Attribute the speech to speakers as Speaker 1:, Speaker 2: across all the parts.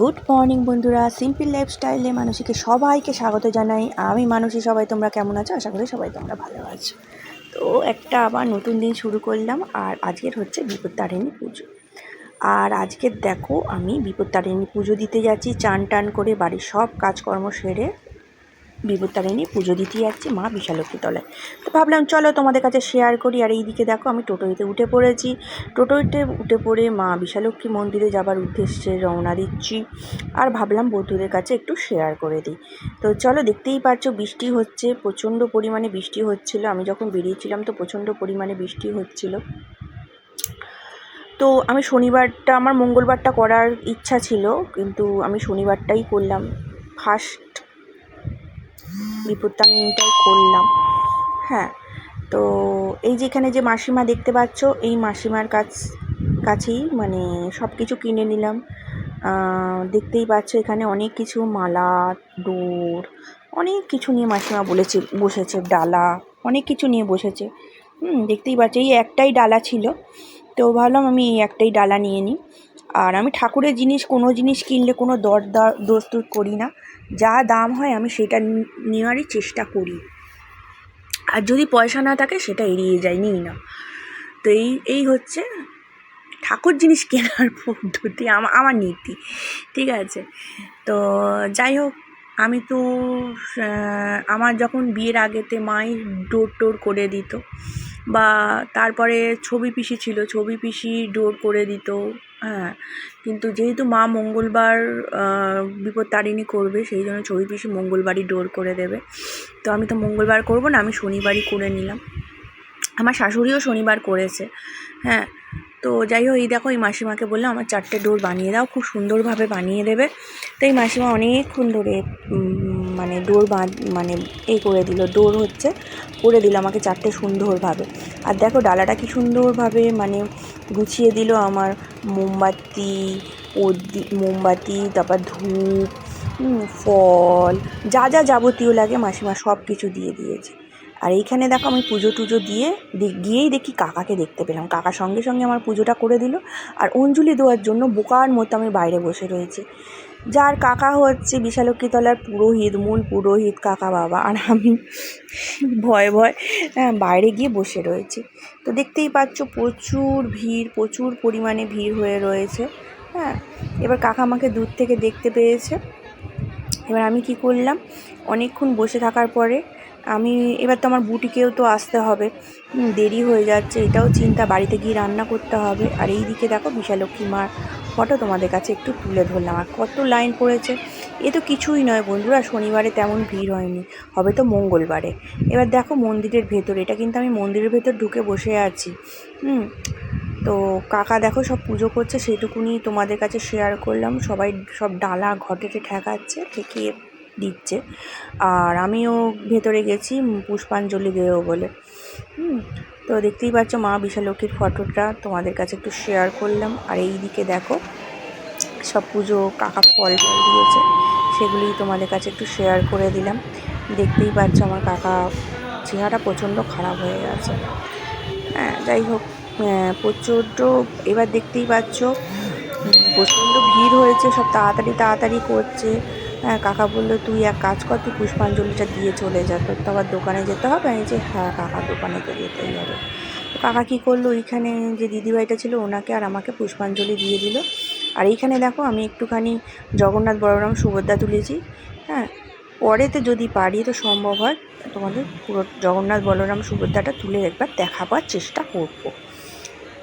Speaker 1: Good morning বন্ধুরা। Simple লাইফস্টাইলে মানুষকে সবাইকে স্বাগত জানাই। আমি মানুষই সবাই তোমরা কেমন আছো? আশা করি সবাই তোমরা ভালো আছো। তো একটা আবার নতুন দিন শুরু করলাম, আর আজকের হচ্ছে বিপত্তারিণী পুজো। আর আজকের দেখো, আমি বিপত্তারিণী পুজো দিতে যাচ্ছি চান টান করে বাড়ির সব কাজকর্ম সেরে বিপত্তারিণী পুজো দিতে যাচ্ছি মা বিশালক্ষী তলায়। তো ভাবলাম, চলো তোমাদের কাছে শেয়ার করি। আর এইদিকে দেখো, আমি টোটোতে উঠে পড়েছি। টোটোতে উঠে পড়ে মা বিশালক্ষী মন্দিরে যাবার উদ্দেশ্যে রওনা দিচ্ছি। আর ভাবলাম বন্ধুদের কাছে একটু শেয়ার করে দিই। তো চলো, দেখতেই পাচ্ছ বৃষ্টি হচ্ছে, প্রচণ্ড পরিমাণে বৃষ্টি হচ্ছিল। আমি যখন বেরিয়েছিলাম তো প্রচণ্ড পরিমাণে বৃষ্টি হচ্ছিল। তো আমি শনিবারটা, আমার মঙ্গলবারটা করার ইচ্ছা ছিল, কিন্তু আমি শনিবারটাই করলাম। ফার্স্ট বিপত্তারিণীটাই করলাম। হ্যাঁ তো এই যেখানে যে মাসিমা দেখতে পাচ্ছ, এই মাসিমার কাছ, কাছেই মানে সব কিছু কিনে নিলাম। দেখতেই পাচ্ছ এখানে অনেক কিছু, মালা, ডোর, অনেক কিছু নিয়ে মাসিমা বলেছে, বসেছে, ডালা, অনেক কিছু নিয়ে বসেছে। হুম, দেখতেই পাচ্ছ এই একটাই ডালা ছিল। তো ভাবলাম আমি এই একটাই ডালা নিয়ে নিই। আর আমি ঠাকুরের জিনিস, কোনো জিনিস কিনলে কোনো দর দস্তুর করি না। যা দাম হয় আমি সেটা নেওয়ারই চেষ্টা করি। আর যদি পয়সা না থাকে সেটা এড়িয়ে যায় নিই না। তো এই এই হচ্ছে ঠাকুর জিনিস কেনার পদ্ধতি আমার নীতি। ঠিক আছে? তো যাই হোক আমি তো আমার যখন বিয়ের আগেতে মাই ডোর টোর করে দিত বা তারপরে ছবি পিসি ছিল, ছবি পিসি ডোর করে দিত হ্যাঁ। কিন্তু যেহেতু মা মঙ্গলবার বিপত্তারিণী করবে, সেই জন্য ছবি পিসি মঙ্গলবারই ডোর করে দেবে। তো আমি তো মঙ্গলবার করব না, আমি শনিবারই করে নিলাম। আমার শাশুড়িও শনিবার করেছে হ্যাঁ। তো যাই হোক এই দেখো, এই মাসিমাকে বললাম, আমার চারটে ডোর বানিয়ে দাও, খুব সুন্দরভাবে বানিয়ে দেবে। তো এই মাসিমা অনেকক্ষণ ধরে মানে ডোর মানে এই করে দিল, ডোর হচ্ছে, করে দিল আমাকে চারটে সুন্দরভাবে। আর দেখো, ডালাটা কি সুন্দরভাবে মানে গুছিয়ে দিল আমার মোমবাতি মোমবাতি, তারপর ধূপ ফল, যা যা যাবতীয় লাগে মাসিমা সব কিছু দিয়ে দিয়েছে। আর এইখানে দেখো আমি পুজো টুজো দিয়ে গিয়েই দেখি কাকাকে দেখতে পেলাম। কাকা সঙ্গে সঙ্গে আমার পুজোটা করে দিল। আর অঞ্জলি দেওয়ার জন্য বোকার মতো আমি বাইরে বসে রয়েছি। যার কাকা হচ্ছে বিশালক্ষীতলার পুরোহিত মূল পুরোহিত কাকা বাবা। আর আমি ভয়ে ভয় হ্যাঁ, বাইরে গিয়ে বসে রয়েছি। তো দেখতেই পাচ্ছ প্রচুর ভিড় প্রচুর পরিমাণে ভিড় হয়ে রয়েছে। হ্যাঁ এবার কাকা আমাকে দূর থেকে দেখতে পেয়েছে। এবার আমি কি করলাম অনেকক্ষণ বসে থাকার পরে আমি, এবার তো আমার বুটিকেও তো আসতে হবে। দেরি হয়ে যাচ্ছে, এটাও চিন্তা, বাড়িতে গিয়ে রান্না করতে হবে। আর এই দিকে দেখো বিশালক্ষী মার ফটো তোমাদের কাছে একটু তুলে ধরলাম। আর কত লাইন পড়েছে, এ তো কিছুই নয় বন্ধুরা, শনিবারে তেমন ভিড় হয়নি, হবে তো মঙ্গলবারে। এবার দেখো মন্দিরের ভেতর, এটা কিন্তু আমি মন্দিরের ভেতর ঢুকে বসে আছি। হুম, তো কাকা দেখো সব পুজো করছে, সেটুকুনি তোমাদের কাছে শেয়ার করলাম। সবাই সব ডালা ঘটেতে ঠেকাচ্ছে, ঠেকিয়ে দিচ্ছে। আর আমিও ভেতরে গেছি পুষ্পাঞ্জলি দেবো বলে। হুম, তো দেখতেই পাচ্ছ মা বিশালক্ষীর ফটোটা, তোমাদের কাছে একটু শেয়ার করলাম। আর এই দিকে দেখো, সব পুজো কাকা ফল টল দিয়েছে সেগুলি তোমাদের কাছে একটু শেয়ার করে দিলাম। দেখতেই পাচ্ছ আমার কাকা চেহারা প্রচণ্ড খারাপ হয়ে গেছে। হ্যাঁ যাই হোক প্রচণ্ড, এবার দেখতেই পাচ্ছ প্রচণ্ড ভিড় হয়েছে, সব তাড়াতাড়ি তাড়াতাড়ি করছে। হ্যাঁ কাকা বলল, তুই এক কাজ কর, তুই পুষ্পাঞ্জলিটা দিয়ে চলে যা, তোর তো আবার দোকানে যেতে হবে? আমি যে হ্যাঁ কাকা, দোকানে তো যেতেই হবে। কাকা কী করল ওইখানে যে দিদিভাইটা ছিল, ওনাকে আর আমাকে পুষ্পাঞ্জলি দিয়ে দিল। আর এইখানে দেখো, আমি একটুখানি জগন্নাথ বলরাম সুভদ্রা তুলেছি হ্যাঁ। পরেতে যদি পারি, তো সম্ভব হয়, তোমাদের পুরো জগন্নাথ বলরাম সুভদ্রাটা তুলে একবার দেখাবার চেষ্টা করব।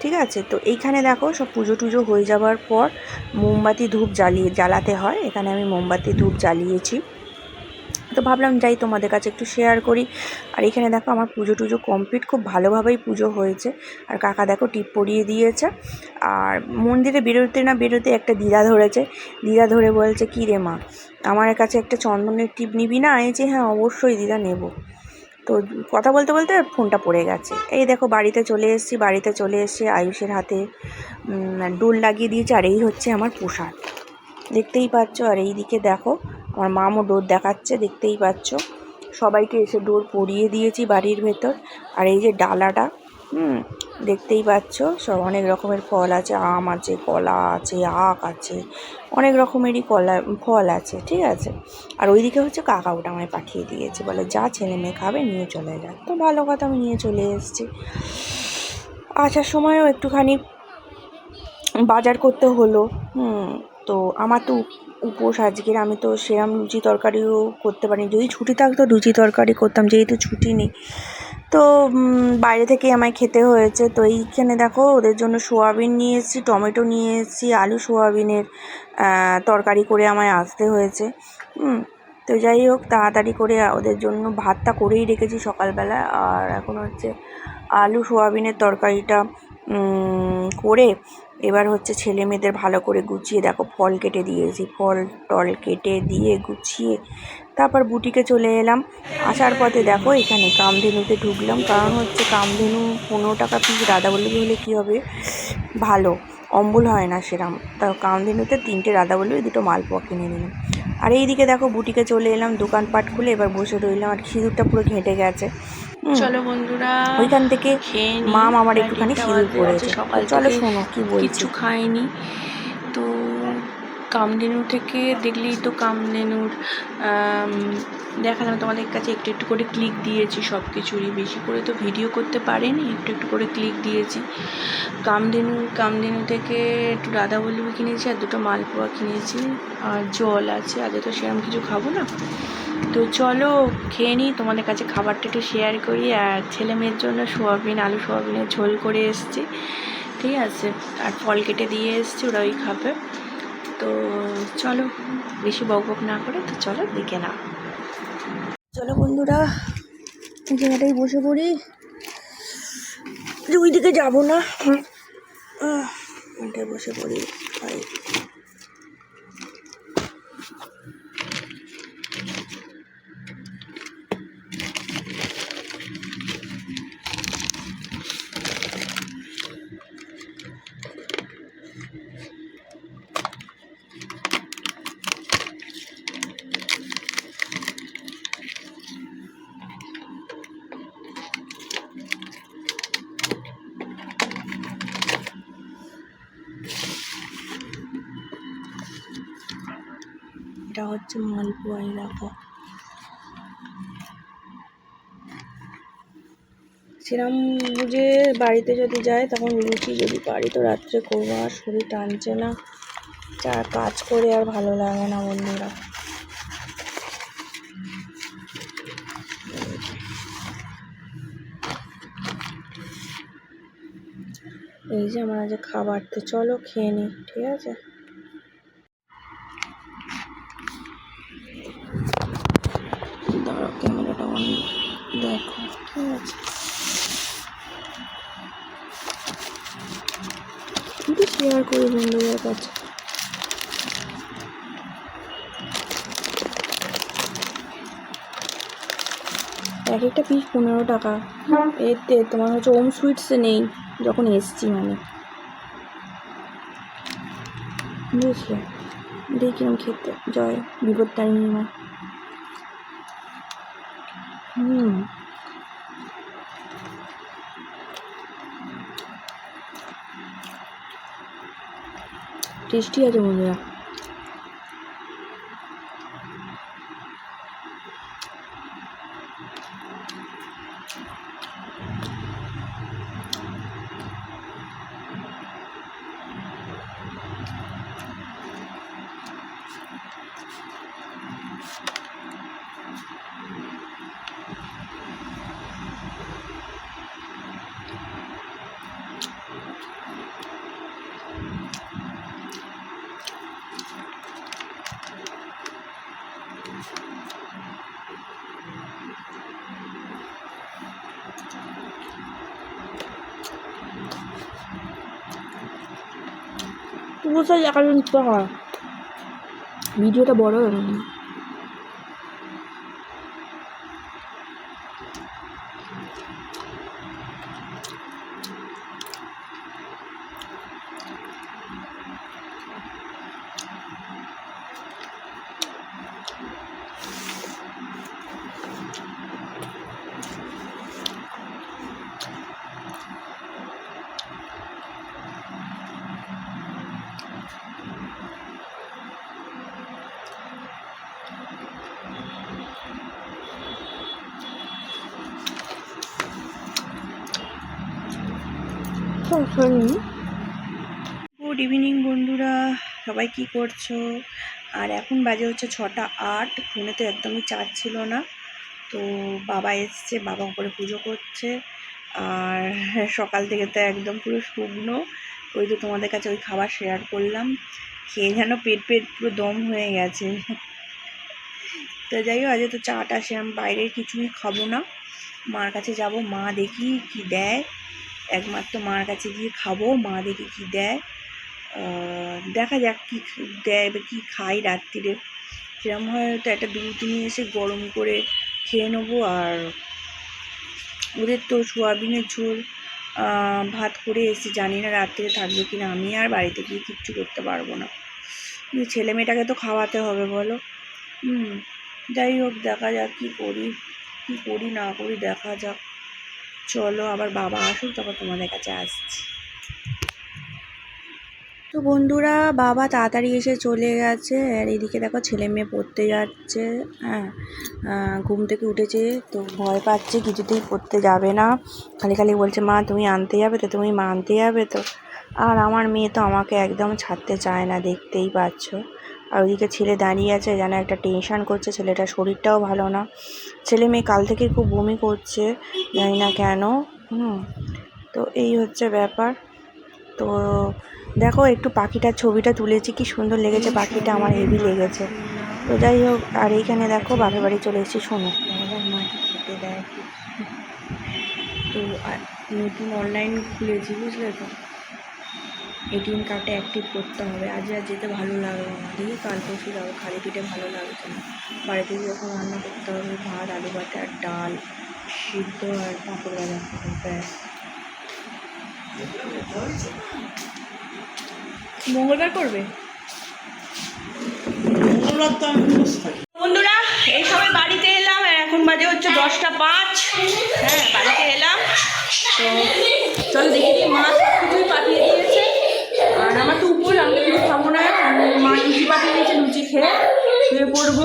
Speaker 1: ঠিক আছে? তো এইখানে দেখো সব পুজো টুজো হয়ে যাওয়ার পর মোমবাতি ধূপ জ্বালিয়ে, জ্বালাতে হয়। এখানে আমি মোমবাতি ধূপ জ্বালিয়েছি। তো ভাবলাম যাই তোমাদের কাছে একটু শেয়ার করি। আর এখানে দেখো আমার পুজো টুজো কমপ্লিট খুব ভালোভাবেই পুজো হয়েছে। আর কাকা দেখো টিপ পরিয়ে দিয়েছে। আর মন্দিরে বেরোতে না বেরোতে একটা দিদা ধরেছে। দিদা ধরে বলছে, কী রে মা, আমার কাছে একটা চন্দনের টিপ নিবি না? এই যে হ্যাঁ অবশ্যই দিদা নেব। তো কথা বলতে বলতে ফোনটা পড়ে গেছে। এই দেখো বাড়িতে চলে এসেছি, বাড়িতে চলে এসে আয়ুষের হাতে ডুল লাগিয়ে দিয়েছে আর এই হচ্ছে আমার পোশাক। দেখতেই পাচ্ছ, আর এই দিকে দেখো আমার মামও ডোর দেখাচ্ছে, দেখতেই পাচ্ছ। সবাইকে এসে ডোর পরিয়ে দিয়েছি বাড়ির ভেতর। আর এই যে ডালাটা হুম। দেখতেই পাচ্ছ, সব অনেক রকমের ফল আছে, আম আছে, কলা আছে, আখ আছে, অনেক রকমেরই কলা, ফল আছে, ঠিক আছে? আর ওইদিকে হচ্ছে কাকা ওটা আমায় পাঠিয়ে দিয়েছে, বলে, যা ছেলে মেয়ে খাবে, নিয়ে চলে যায় তো ভালো কথা, আমি নিয়ে চলে এসেছি। আসার সময়ও একটুখানি বাজার করতে হলো, হুম। তো আমার তো উপোস আজকের আমি তো সেরম লুচি তরকারিও করতে পারিনি। যদি ছুটি থাকতো লুচি তরকারি করতাম, যেহেতু ছুটি নেই। তো বাইরে থেকে আমায় খেতে হয়েছে। তো এইখানে দেখো, ওদের জন্য সোয়াবিন নিয়ে এসেছি, টমেটো নিয়ে এসেছি, আলু সোয়াবিনের তরকারি করে আমায় আসতে হয়েছে। তো যাই হোক, তাড়াতাড়ি করে ওদের জন্য ভাতটা করেই রেখেছি সকালবেলা। আর এখন হচ্ছে আলু সোয়াবিনের তরকারিটা করে এবার হচ্ছে ছেলে মেয়েদের ভালো করে গুছিয়ে দেখো, ফল কেটে দিয়েছি, ফল টল কেটে দিয়ে গুছিয়ে তারপর বুটিকে চলে এলাম। আসার পথে দেখো এখানে কামধেনুতে ঢুকলাম, কারণ হচ্ছে কামধেনু পনেরো টাকা পিস রাধাবল্লভী হলে কী হবে? ভালো, অম্বল হয় না সেরম। তা কামধেনুতে তিনটে রাধাবল্লভী দুটো মালপোয়া কিনে নিলাম। আর এইদিকে দেখো বুটিকে চলে এলাম, দোকানপাট খুলে এবার বসে রইলাম, আর সিঁদুরটা পুরো ঘেঁটে গেছে।
Speaker 2: চলো বন্ধুরা
Speaker 1: ওইখান থেকে মাম আমার একটুখানি সিঁদুর পড়েছে
Speaker 2: সকাল
Speaker 1: চলো শোনো কি বলছি।
Speaker 2: কিছু খাইনি তো কামধেনু থেকে দেখলেই তো কামধেনুর দেখালাম তোমাদের কাছে একটু একটু করে ক্লিক দিয়েছি সব কিছুরই বেশি করে তো ভিডিও করতে পারেনি একটু একটু করে ক্লিক দিয়েছি। কামধেনু কামধেনু থেকে একটু রাধা বল্লভী কিনেছি আর দুটো মালপোয়া কিনেছি। আর জল আছে আগে তো সেরকম কিছু খাব না। তো চলো, খেয়ে নিই। তোমাদের কাছে খাবারটা একটু শেয়ার করি। আর ছেলে মেয়ের জন্য সোয়াবিন, আলু সোয়াবিনের ঝোল করে এসছি। ঠিক আছে? আর ফল কেটে দিয়ে এসছি, ওরা ওই খাবে। তো চলো, বেশি বক বক না করে, তো চলো দেখে না
Speaker 1: চলো বন্ধুরা জায়গাটাই বসে পড়ি। ওই দিকে যাব না। বসে পড়ি। হচ্ছে মালপোয়া এলাকা সেরম বুঝে বাড়িতে যদি যায়, তখন লুচি যদি পারি তো রাত্রে করব। আর শরীর টানছে না। চা কাজ করে আর ভালো লাগে না বন্ধুরা। এই যে আমার আজ খাবার তো চলো খেয়ে নিই, ঠিক আছে? অন দেখো। ঠিক আছে। কিন্তু শেয়ার করি বন্ধুদের কাছে। এক একটা পিস পনেরো টাকা। এতে তোমার হচ্ছে ওম সুইটসে নেই, যখন এসছি মানে। বুঝলে? দেখলাম খেতে। জয়, বিপদ তারিণী মা। হুম। টেস্টি আছে বন্ধুরা। পুরোটাই একা নিতে হয় ভিডিওটা বড় হয়ে গুড ইভিনিং বন্ধুরা, সবাই কি করছ? আর এখন বাজে হচ্ছে ছটা আট, ফোনে তো একদমই চার্জ ছিল না। তো বাবা এসছে, বাবা উপরে পুজো করছে। আর সকাল থেকে তো একদম পুরো শুকনো। ওই তো তোমাদের কাছে ওই খাবার শেয়ার করলাম। খেয়ে যেন পেট পেট পুরো দম হয়ে গেছে। তো যাই হোক, আজকে তো চাটা সে আমি বাইরের কিছুই খাব না। মার কাছে যাব, মা দেখি কি দেয়। একমাত্র মার কাছে গিয়ে খাব, মা দেখি কি দেয়। দেখা যাক কী দেয় বা কী খাই রাত্রিরে। সেরকম হয়তো একটা দুধ নিয়ে এসে গরম করে খেয়ে নেব আর ওদের তো সোয়াবিনের ঝোল ভাত করে এসে জানি না রাত্রে থাকবে কি না। আমি আর বাড়িতে গিয়ে কিচ্ছু করতে পারব না। ছেলে মেয়েটাকে তো খাওয়াতে হবে বলো। হুম, যাই হোক, দেখা যাক কী করি কী করি না করি, দেখা যাক। চলো আবার বাবা আসুক তখন তোমাদের কাছে আসছি। তো বন্ধুরা, বাবা তাড়াতাড়ি এসে চলে গেছে। আর এদিকে দেখো ছেলে মেয়ে পড়তে যাচ্ছে। হ্যাঁ ঘুম থেকে উঠেছে, তো ভয় পাচ্ছে, কিছুতেই পড়তে যাবে না। খালি খালি বলছে, মা, তুমি আনতে যাবে তো, তুমি মা আনতে যাবে তো? আর আমার মেয়ে তো আমাকে একদম ছাড়তে চায় না, দেখতেই পাচ্ছ। আর ওইদিকে ছেলে দাঁড়িয়ে আছে, যেন একটা টেনশন করছে, ছেলেটার শরীরটাও ভালো না। ছেলে মেয়ে কাল থেকে খুব বমি করছে, জানি না কেন, হুম। তো এই হচ্ছে ব্যাপার। তো দেখো, একটু পাখিটার ছবিটা তুলেছি, কি সুন্দর লেগেছে, পাখিটা আমার হেভি লেগেছে। তো যাই হোক, আর এইখানে দেখো, বাপের বাড়ি চলে এসেছি, শোনো। খেতে দেয়? তো নতুন অনলাইন খুলেছি, বুঝলে তো? এটিএম কার্ডটা অ্যাক্টিভ করতে হবে। আজ আর যেতে ভালো লাগল না। দিয়ে কাল পরশু যাব, খালি পেটে ভালো লাগছে না। বাড়িতে যখন রান্না করতে হবে ভাত আলু ভাতে আর ডাল সিদ্ধ আর পাঁপড় ভাজা। ব্যাস। মঙ্গলবার করবে? বন্ধুরা এই সময় বাড়িতে এলাম আর এখন বাজে হচ্ছে দশটা পাঁচ। হ্যাঁ বাড়িতে এলাম। তো চলো দেখে মা সব কিছুই পাঠিয়ে দিয়েছে। আর আমার তো উপর আমি কিছু খাব না। মা লুচি পাঠিয়ে দিয়েছে লুচি খেয়ে শুয়ে পড়ব।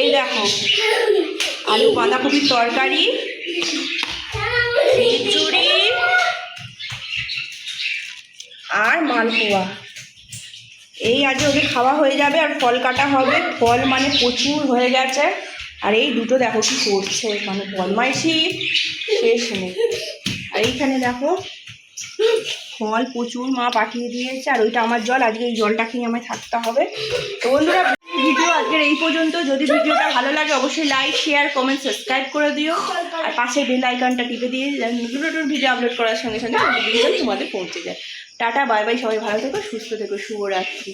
Speaker 1: এই দেখো, আলু বাঁধাকপির তরকারি, খিচুড়ি আর মালপোয়া। এই আজকে ওদের খাওয়া হয়ে যাবে আর ফল কাটা হবে। ফল মানে প্রচুর হয়ে গেছে। আর এই দুটো দেখো কি করছে মানে বদমাইশি, শেষ নেই। আর এইখানে দেখো ফল প্রচুর মা পাঠিয়ে দিয়েছে, আর ওইটা আমার জল, আজকে এই জলটা খেয়ে আমায় থাকতে হবে। তো বন্ধুরা, ভিডিও আজকের এই পর্যন্ত। যদি ভিডিওটা ভালো লাগে, অবশ্যই লাইক শেয়ার কমেন্ট সাবস্ক্রাইব করে দিও। আর পাশে বেল আইকনটা টিপে দিয়ে নতুন নতুন ভিডিও আপলোড করার সঙ্গে সঙ্গে তোমাদের পৌঁছে যায়। টাটা বাই বাই সবাই ভালো থেকো, সুস্থ থেকো, শুভরাত্রি।